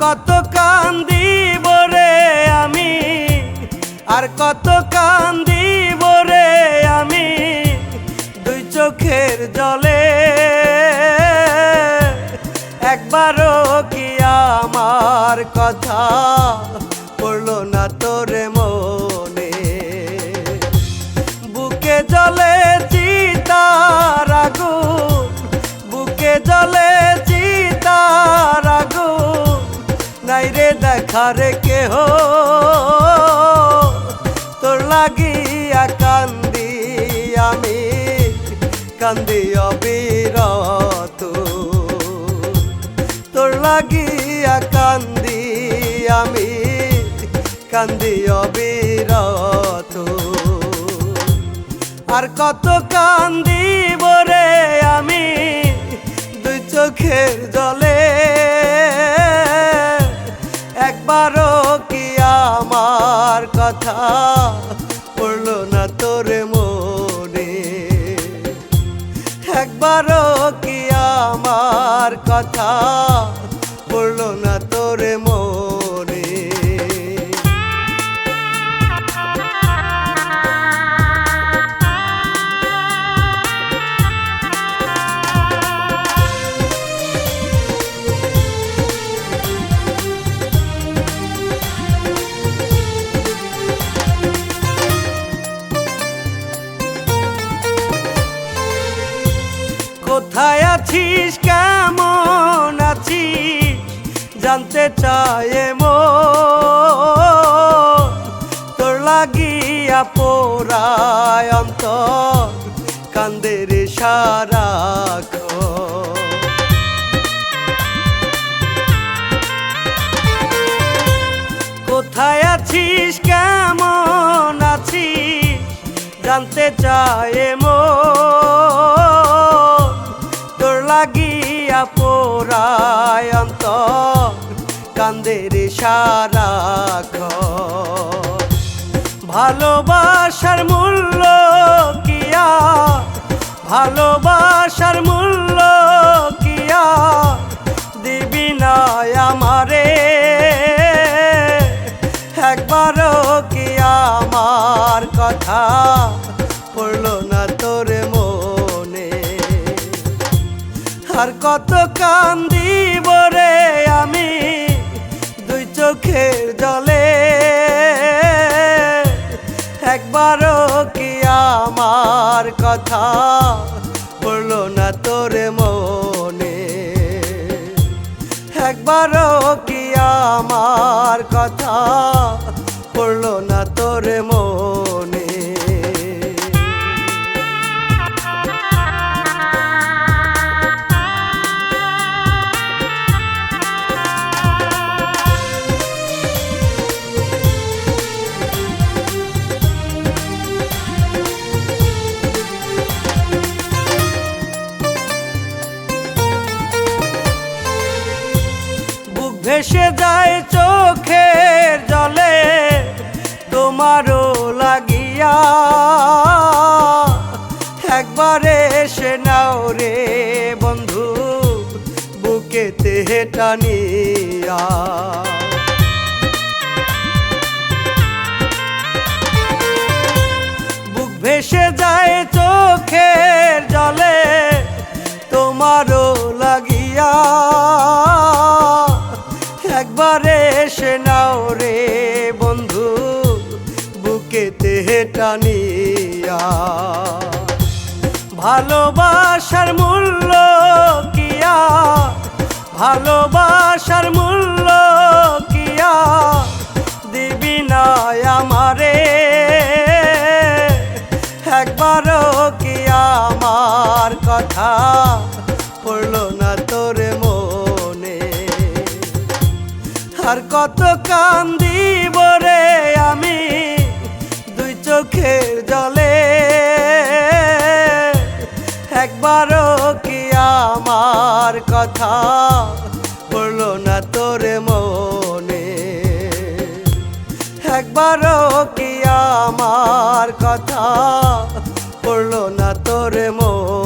কত কান্দি রে আমি? আর কত কান্দি রে আমি দুই চোখের জলে? একবারও কি আমার কথা দেখার কেহ তোর লাগিয়া কান্দি আমি, কান্দি অবিরত। তোর লাগিয়া কান্দি আমি, কান্দি অবিরত। আর কত কান্দিব রে আমি, দুই চোখের জলে আমার কথা পড়ল না তোর মনে। একবারও কি আমার কথা কোথায় আছিস? কেমন আছিস? জানতে চায় মো তোর লাগিয়া পোড়ায় অন্তর কান্দের সারা কোথায় আছিস? কেমন আছিস? জানতে চায় মো কান্দের সারা ভালোবাসার মূল্য কিয়া ভালোবাসার মূল্য কিয়া দিবি না আমারে? একবারও কি আমার কথা পড়ল না তোর মনে? আর কত কান্দিব চোখের জলে। একবারও কি আমার কথা পড়ল না তোরে মনে? একবারও কি আমার কথা পড়ল না তোরে মনে? ভেসে যায় চোখের জলে, তোমারও লাগিয়া। একবারে এসে নাও রে বন্ধু, বুকেতে টানিয়া। বুক ভেসে যায় চোখের জলে ভালোবাসার মূল্য কিয়া ভালোবাসার মূল্য কিয়া দিবি না আমারে? একবারও কি আমার কথা পড়ল না তোর মনে? আর কত কান্দিব চোখের জলে। একবারও কি আমার কথা পড়ল না তোর মনে? একবারও কি আমার কথা পড়ল না তোর মনে?